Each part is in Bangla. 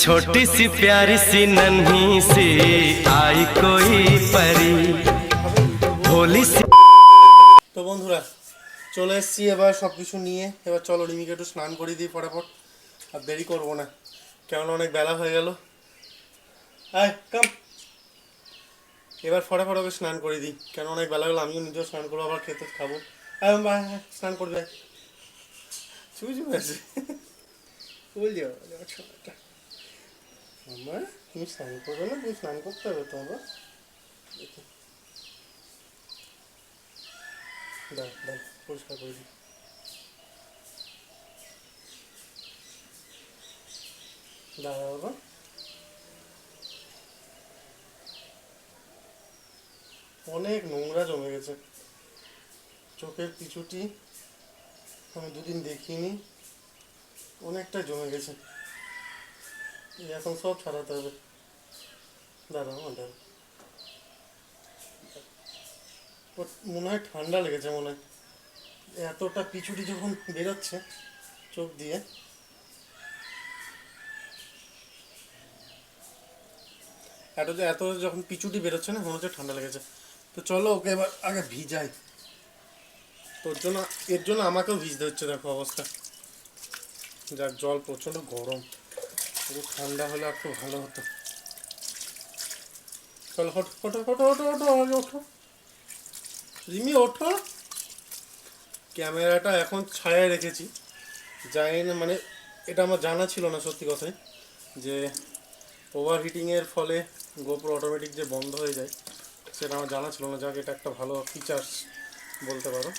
छोटी सी प्यारी सी नन्ही सी आई कोई परी भोली सी তো বন্ধুরা চলে এসেছি এবার সব কিছু নিয়ে এবার চলো রিমিকে একটু স্নান করে দিই ফটাফট আর দেরি করবো না কেননা অনেক বেলা হয়ে গেল আয় কাম এবার ফটাফট ওকে স্নান করে দিই কেন অনেক বেলা হলো আমিও নিজেও স্নান করবো আবার খেতে খাবো আয় বাবা, আয়, আয়, স্নান করবে আয়। চুপি চুপি আছে বল মামা তুমি স্নান করবে না? তুমি স্নান করতে হবে তো দাও পরিষ্কার করে দিই। দাঁড়া বাবা অনেক নোংরা জমে গেছে। চোখের পিছুটি আমি দুদিন দেখিনি। অনেকটা জমে গেছে। এখন সব ছাড়াতে হবে দাঁড়াও ওর মনে হয় ঠান্ডা লেগেছে মনে হয় এতটা পিছুটি যখন বেরোচ্ছে চোখ দিয়ে এত যে এত যখন পিছুটি বেরোচ্ছে না মনে হচ্ছে ঠান্ডা লেগেছে তো চলো ওকে এবার আগে ভিজাই তোর জন্য এর জন্য আমাকেও ভিজতে হচ্ছে দেখো অবস্থা যাক জল প্রচণ্ড গরম একটু ঠান্ডা হলে একটু ভালো হতো। চলো হটো হটো হটো হটো হটো আগে ওঠো। রিমি, ওঠো। ক্যামেরাটা এখন ছায়ায় রেখেছি। জানি না মানে এটা আমার জানা ছিল না সত্যি কথাই যে ওভার হিটিংয়ের ফলে গোপ্রো অটোমেটিক যে বন্ধ হয়ে যায়, সেটা আমার জানা ছিল না। যাক, এটা একটা ভালো ফিচার্স বলতে পারো।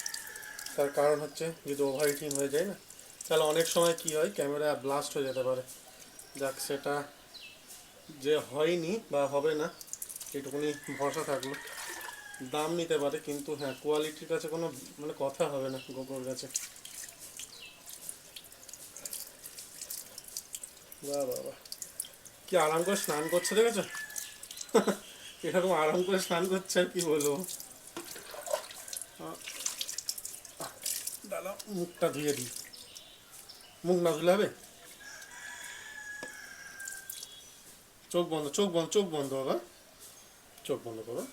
তার কারণ হচ্ছে যদি ওভার হিটিং হয়ে যায় না, তাহলে অনেক সময় কি হয়, ক্যামেরা ব্লাস্ট হয়ে যেতে পারে। যাক, সেটা যে হয়নি বা হবে না, এটুকুনি ভরসা থাকল। দাম নিতে পারে, কিন্তু হ্যাঁ কোয়ালিটির কাছে কোনো মানে কথা হবে না গোপোর কাছে। বাহ বাহ কি আরাম করে স্নান করছে, দেখেছ? এরকম আরাম করে স্নান করছে আর কি বলব। দাঁড়াও, মুখটা ধুয়ে দিই। মুখ না ধুলে হবে? চোখ বন্ধ চোখ বন্ধ চোখ বন্ধ বাবা চোখ বন্ধ করো।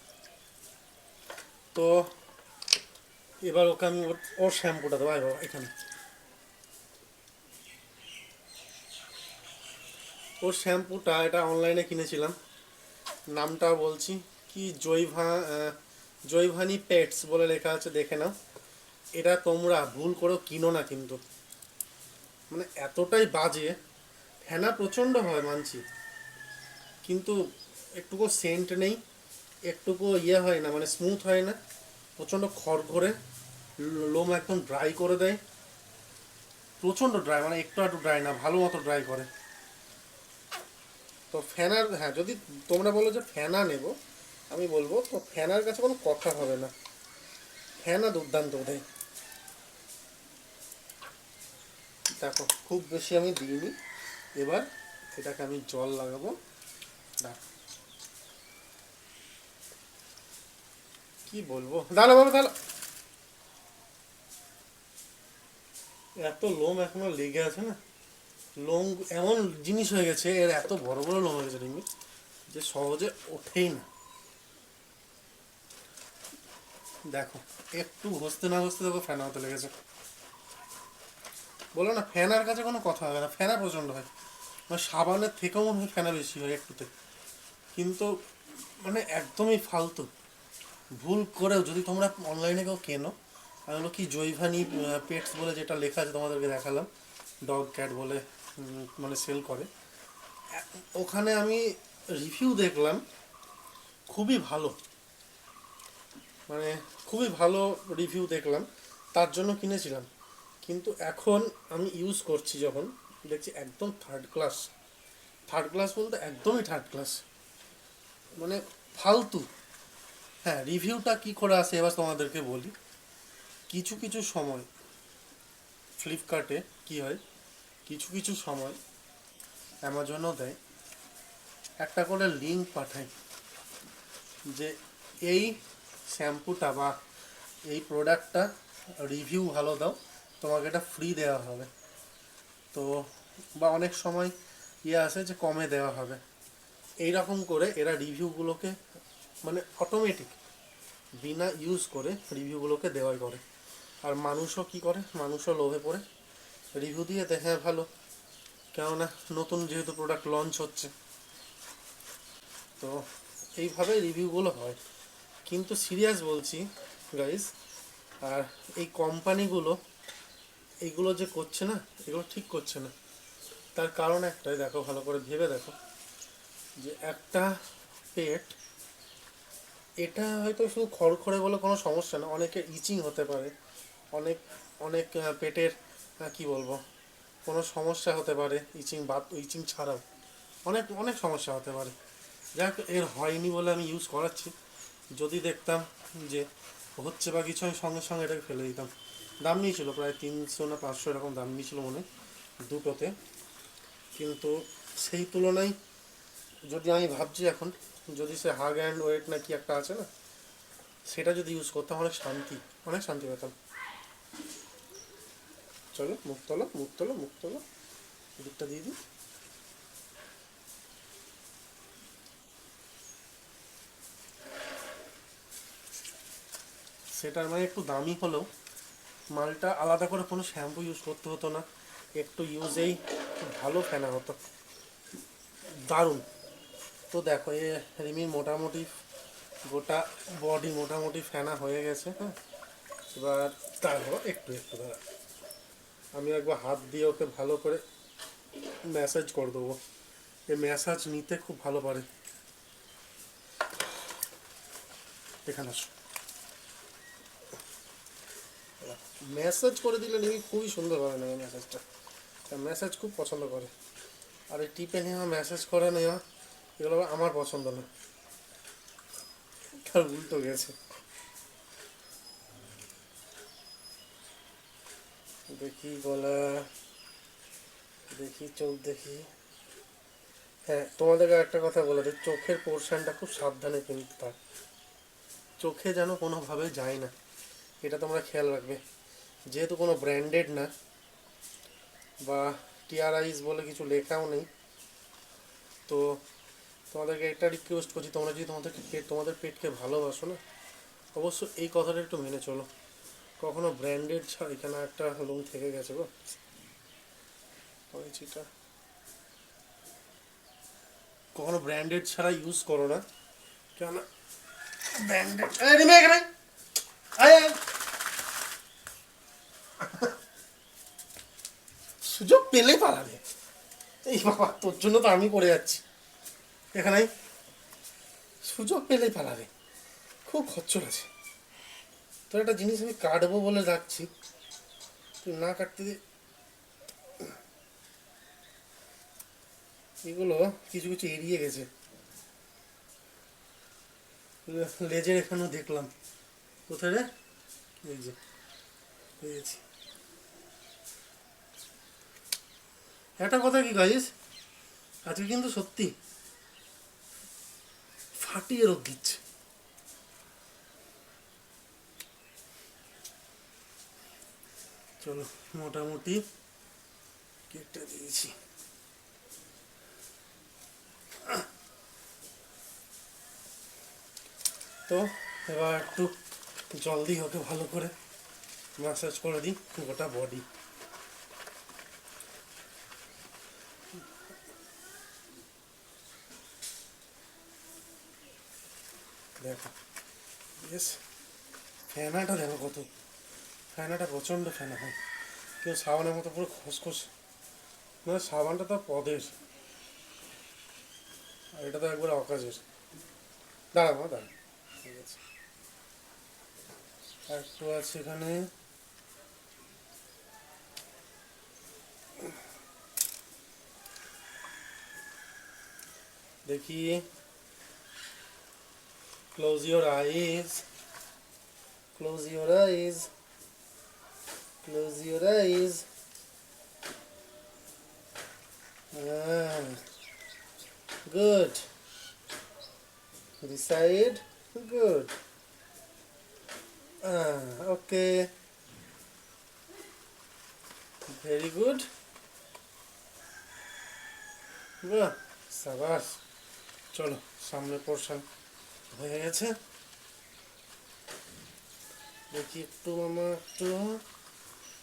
তো এবার ওকে আমি ওর শ্যাম্পুটা দেবো। বাবা, এখানে। ওর শ্যাম্পুটা এটা অনলাইনে কিনেছিলাম। নামটা বলছি কি? জৈভা জৈভানি পেটস বলে লেখা আছে, দেখে নাও। এটা তোমরা ভুল করেও কিনো না কিন্তু। মানে এতটাই বাজে। ফেনা প্রচণ্ড হয়, মানছি। কিন্তু একটুকু সেন্ট নেই, একটুকু ইয়ে হয় না মানে স্মুথ হয় না, প্রচণ্ড লো- লোম একদম ড্রাই করে দেয়, প্রচণ্ড ড্রাই মানে একটু একটু ড্রাই না, ভালো মতো ড্রাই করে। তো ফ্যানার হ্যাঁ যদি তোমরা বলো যে ফ্যানা নেব, আমি বলব, তো ফ্যানার কাছে কোনো কথা হবে না। ফ্যানা দুর্দান্ত দেয়। দেখো, খুব বেশি আমি দিইনি, এবার এটাকে আমি জল লাগাবো। কি বলব? দাঁড়া বাবা দাঁড়া এত লোম এখনও লেগে আছে না? লোম, এমন জিনিস হয়ে গেছে, এর এত বড় বড় লোম হয়ে গেছে রিমি যে সহজে ওঠেই না। দেখো, একটু ঘষতে না ঘষতে দেখো ফ্যানা হতে লেগেছে। বলো না ফ্যানার কাছে কোনো কথা হবে না ফ্যানা প্রচণ্ড হয়। মানে সাবানের থেকেও মনে হয় ফ্যানা বেশি হয় একটুতে। কিন্তু মানে একদমই ফালতু। ভুল করেও যদি তোমরা অনলাইনে কেউ কেনো, আমি হলো কি জৈভানি পেটস বলে যেটা লেখা আছে তোমাদেরকে দেখালাম ডগ ক্যাট বলে মানে সেল করে। ওখানে আমি রিভিউ দেখলাম, খুবই ভালো। মানে খুবই ভালো রিভিউ দেখলাম, তার জন্য কিনেছিলাম। কিন্তু এখন আমি ইউজ করছি যখন, দেখছি একদম থার্ড ক্লাস থার্ড ক্লাস বলতে একদমই থার্ড ক্লাস মানে ফালতু। হ্যাঁ রিভিউটা কি করে আসে এবার তোমাদেরকে বলি। কিছু কিছু সময় ফ্লিপকার্টে কি হয়, কিছু কিছু সময় অ্যামাজনও দেয়। একটা করে লিঙ্ক পাঠায় যে এই শ্যাম্পুটা বা এই প্রোডাক্টটা রিভিউ ভালো দাও, তোমাকে এটা ফ্রি দেওয়া হবে। তো, বা অনেক সময় ইয়ে আছে যে কমে দেওয়া হবে। এই রকম করে এরা রিভিউগুলোকে মানে অটোমেটিক বিনা ইউজ করে রিভিউগুলোকে দেওয়াই করে। আর মানুষও কি করে? মানুষও লোভে পড়ে। রিভিউ দিয়ে দেখে ভালো। কেননা নতুন যেহেতু প্রোডাক্ট লঞ্চ হচ্ছে, তো এইভাবে রিভিউগুলো হয়। কিন্তু সিরিয়াস বলছি গাইস আর এই কোম্পানিগুলো এইগুলো যে করছে না, এগুলো ঠিক করছে না। তার কারণ একটাই, দেখো, ভালো করে ভেবে দেখো। যে একটা পেট, এটা হয়তো শুধু খড়খড়ে বলে কোনো সমস্যা না, অনেকের ইচিং হতে পারে। অনেক অনেক পেটের কি বলব, কোনো সমস্যা হতে পারে ইচিং বাদ ইচিং ছাড়াও। অনেক অনেক সমস্যা হতে পারে। যাক, এর হয়নি বলে আমি ইউজ করাচ্ছি। যদি দেখতাম যে হচ্ছে বা কিছু, আমি সঙ্গে সঙ্গে এটাকে ফেলে দিতাম। দাম নিয়েছিল প্রায় তিনশো না পাঁচশো এরকম দাম নিয়েছিল মনে দুটোতে। কিন্তু সেই তুলনায় যদি আমি ভাবছি এখন, যদি সে হাগ অ্যান্ড ওয়েট না কি একটা আছে না, সেটা যদি ইউজ করতাম, অনেক শান্তি অনেক শান্তি পেতাম। চলো, মুখ তোলো মুখ তোলো মুখ তোলো। দিকটা দিয়ে দিই। সেটার মানে একটু দামি হলেও, মালটা আলাদা করে কোনো শ্যাম্পু ইউজ করতে হতো না। একটু ইউজেই ভালো ফেনা হতো। দারুণ। তো দেখো, এ রিমির মোটামুটি গোটা বডি মোটামুটি ফেনা হয়ে গেছে হ্যাঁ? এবার তারপর একটু একটু দাঁড়া। আমি একবার হাত দিয়ে ওকে ভালো করে ম্যাসাজ করে দেবো। এই ম্যাসাজ নিতে খুব ভালো পারে। এখানে আসো। ম্যাসাজ করে দিলে রিমি খুবই সুন্দর হবে না ম্যাসাজটা ম্যাসাজ খুব পছন্দ করে। আর এই টিপে নেওয়া ম্যাসেজ করে নেওয়া এগুলো আমার পছন্দ না। তার উল্টো গেছে। দেখি গলা, দেখি চোখ, দেখি। হ্যাঁ তোমাদেরকে একটা কথা বলে দিই, চোখের পোর্শনটা খুব সাবধানে কিন্তু তার চোখে যেন কোনোভাবে যায় না। এটা তোমরা খেয়াল রাখবে। যেহেতু কোনো ব্র্যান্ডেড না, বা টিআরআইস বলে কিছু লেখাও নেই, তো তোমাদেরকে একটা রিকোয়েস্ট করছি, তোমরা যদি তোমাদেরকে পেট তোমাদের পেটকে ভালোবাসো না অবশ্য এই কথাটা একটু মেনে চলো। কখনো ব্র্যান্ডেড ছাড়া এখানে একটা লোন থেকে গেছে গো। কখনো ব্র্যান্ডেড ছাড়া ইউজ করো না। কেন? ব্র্যান্ডেড। সুযোগ পেলে পালাবে। এই বাবা, তোর জন্য তো আমি পড়ে যাচ্ছি। এখানে সুযোগ পেলেই পালাবে। খুব খচ্চর আছে। তোর একটা জিনিস আমি কাটবো বলে রাখছি তুই না কাটতে দিয়ে এগুলো কিছু কিছু এড়িয়ে গেছে। লেজের এখানেও দেখলাম। কোথায় রে? এই যে পেয়েছি একটা কথা কি গাইস? আজকে কিন্তু সত্যি। ফাটিয়ে রোগ দিচ্ছে চলো, মোটামুটি কেটে দিয়েছি। তো, এবার একটু জল দিই ওকে ভালো করে ম্যাসাজ করে দিই গোটা বডি দেখো বেশ ফ্যানাটা দেখো কত। ফ্যানাটা প্রচণ্ড ফ্যানা হয়। কেউ সাবানের মতো পুরো খসখস। মানে সাবানটা তো পদের। আর এটা তো একবার অকাজের দাঁড়া মা দাঁড়া ঠিক আছে। একটু আছে এখানে। দেখি। Close your eyes. Close your eyes. Close your eyes. Ah, good. This side, good. Ah, okay. Very good. বাহ সাবাস চলো সামনে পোর্শন হয়ে গেছে। দেখি একটু মামা একটু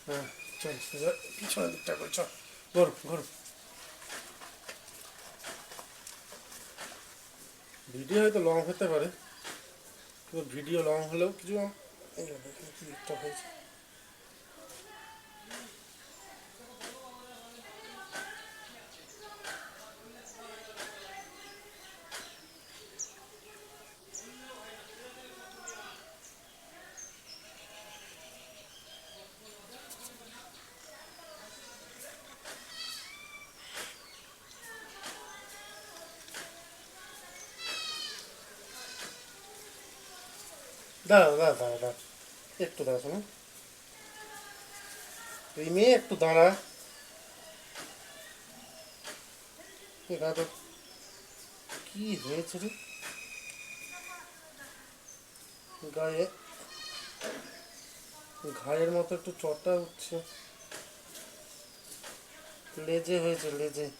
হ্যাঁ চল, সোজা, পিছনের দিকটা করে, চল, ঘর ঘর। ভিডিও হয়তো লং হতে পারে ভিডিও লং হলেও কিছু আম- এই কি একটা হয়েছে। দাঁড়াও দাঁড়া দাঁড়া দাঁড়া একটু দাঁড়া শোনো। মেয়ে একটু দাঁড়া। এখানে কি হয়েছে রে? গায়ে, ঘায়ের মতো একটু চটা উঠছে। লেজে হয়েছে, লেজে।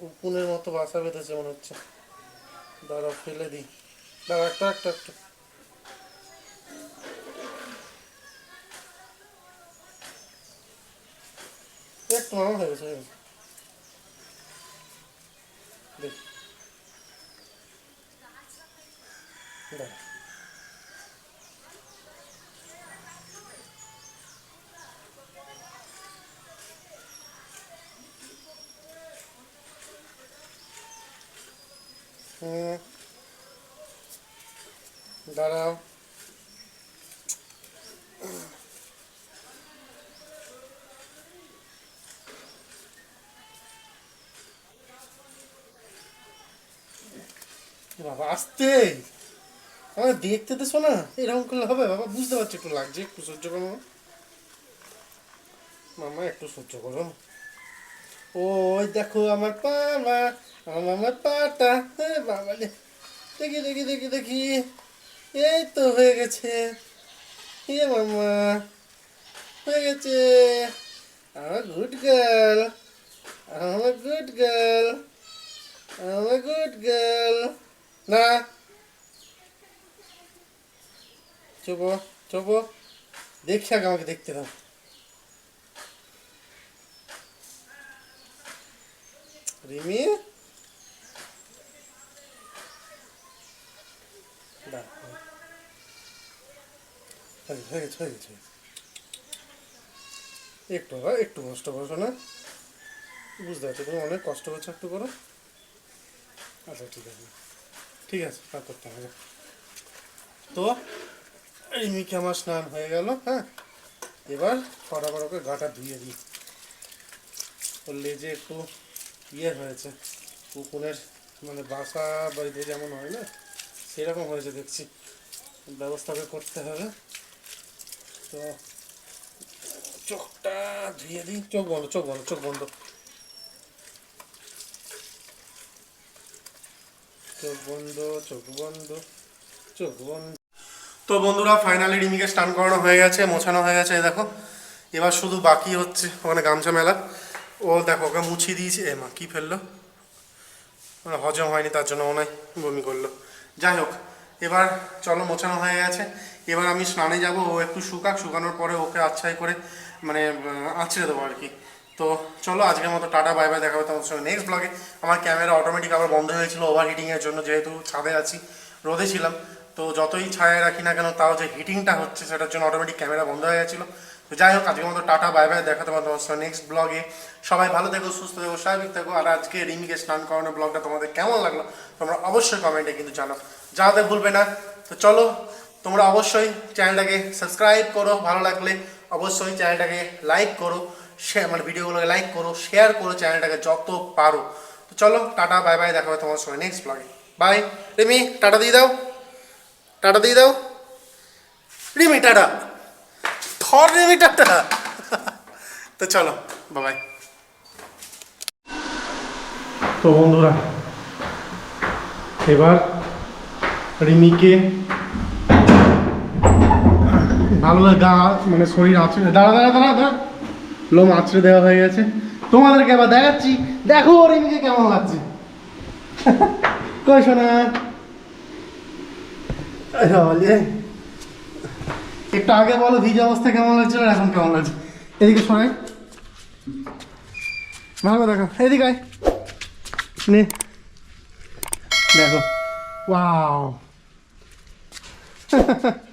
উকুনের মতো বাসা বেঁধেছে মনে হচ্ছে। দাঁড়া ফেলে দিই। দাঁড়া একটা একটা একটা। একটু মামা হয়ে গেছে হয়ে গেছে দেখ দাঁড়া দাঁড়াও। বাবা আসতে। আমার দেখতে তো শোনা, এরকম করলে হবে, বাবা, বুঝতে পারছি একটু লাগছে, একটু সহ্য করো মামা। একটু সহ্য করো। ওই দেখো আমার পা মা আমার পাটা বাবা। দেখি দেখি দেখি দেখি। এই তো হয়ে গেছে। এ মামা, হয়ে গেছে। আমার গুড গার্ল আমার গুড গার্ল আমার গুড গার্ল না। চুপ চুপ। হ। দেখি আগে আমাকে দেখতে দাও। রিমি। হয়ে গেছে, হয়ে গেছে একটু একটু কষ্ট করছ না। বুঝতে পারছ তুমি অনেক কষ্ট করছ একটু করো। আচ্ছা ঠিক আছে। ঠিক আছে, তা করতে হবে তো রিমিকে আমার স্নান হয়ে গেল হ্যাঁ? এবার ফটাফট করে গাটা ধুয়ে দিই। ওর লেজে একটু ইয়ে হয়েছে উকুনের মানে বাসা বাড়িতে যেমন হয় না, সেরকম হয়েছে দেখছি। ব্যবস্থা করে করতে হবে। তো, চোখটা ধুয়ে দিই, চোখ বন্ধ চোখ বন্ধ চোখ বন্ধ। তো বন্ধুরা ফাইনালি রিমিকে স্নান করানো হয়ে গেছে, মোছানো হয়ে গেছে দেখো। এবার শুধু বাকি হচ্ছে ওখানে গামছা মেলা। ও দেখো, ওকে মুছিয়ে দিয়েছে। এ মা, কী ফেলল? মানে হজম হয়নি, তার জন্য হয় বমি করল। যাই হোক, এবার চলো, মোছানো হয়ে গেছে। এবার আমি স্নানে যাব, ও একটু শুকাক, শুকানোর পরে ওকে আচ্ছাই করে মানে আঁচড়ে দেবো আর কি। তো চলো আজকের মতো টাটা বাই বাই দেখা হবে তোমার সঙ্গে নেক্সট ব্লগে আমার ক্যামেরা অটোমেটিক আবার বন্ধ হয়েছিল ওভার হিটিংয়ের জন্য, যেহেতু ছাদে আছি, রোদে ছিলাম। তো যতই ছায়া রাখি না কেন, তাও যে হিটিংটা হচ্ছে সেটার জন্য অটোমেটিক ক্যামেরা বন্ধ হয়ে গেছিল। তো যাই হোক, আজকের মতো টাটা বাই বাই দেখা তোমার তোমার সঙ্গে নেক্সট ব্লগে সবাই ভালো থেকো, সুস্থ থেকো, স্বাভাবিক থেকো। আর আজকে রিমিকে স্নান করানোর ব্লগটা তোমাদের কেমন লাগল, তোমরা অবশ্যই কমেন্টে কিন্তু জানাও। জানাতে ভুলবে না। তো চলো, তোমরা অবশ্যই চ্যানেলটাকে সাবস্ক্রাইব করো, ভালো লাগলে অবশ্যই চ্যানেলটাকে লাইক করো। শেয়ার মানে ভিডিওগুলোকে লাইক করো শেয়ার করো চ্যানেলটাকে যত পারো। তো চলো, টাটা বাই বাই দেখা হবে তোমার সঙ্গে নেক্সট ব্লগে বাই রিমি, টাটা দিয়ে দাও। টাটা দিয়ে দাও। রিমি, টাটা। থর রিমি, টাটা। তো চলো বাবাই তো বন্ধুরা, এবার রিমিকে ভালো গা মানে শরীর আছে। দাঁড়া দাঁড়া দাঁড়া দাঁড়া। লোম আঁচড়ে দেওয়া হয়ে গেছে। তোমাদেরকে আবার দেখাচ্ছি, দেখো ওর ইমিকে কেমন লাগছে। কই শোনা একটু আগে বলো ভিজা অবস্থা কেমন লাগছিল এখন কেমন লাগছে। এদিকে শোনাই ভালো দেখো, এদিকে আয়। নে। দেখো। ওয়াও।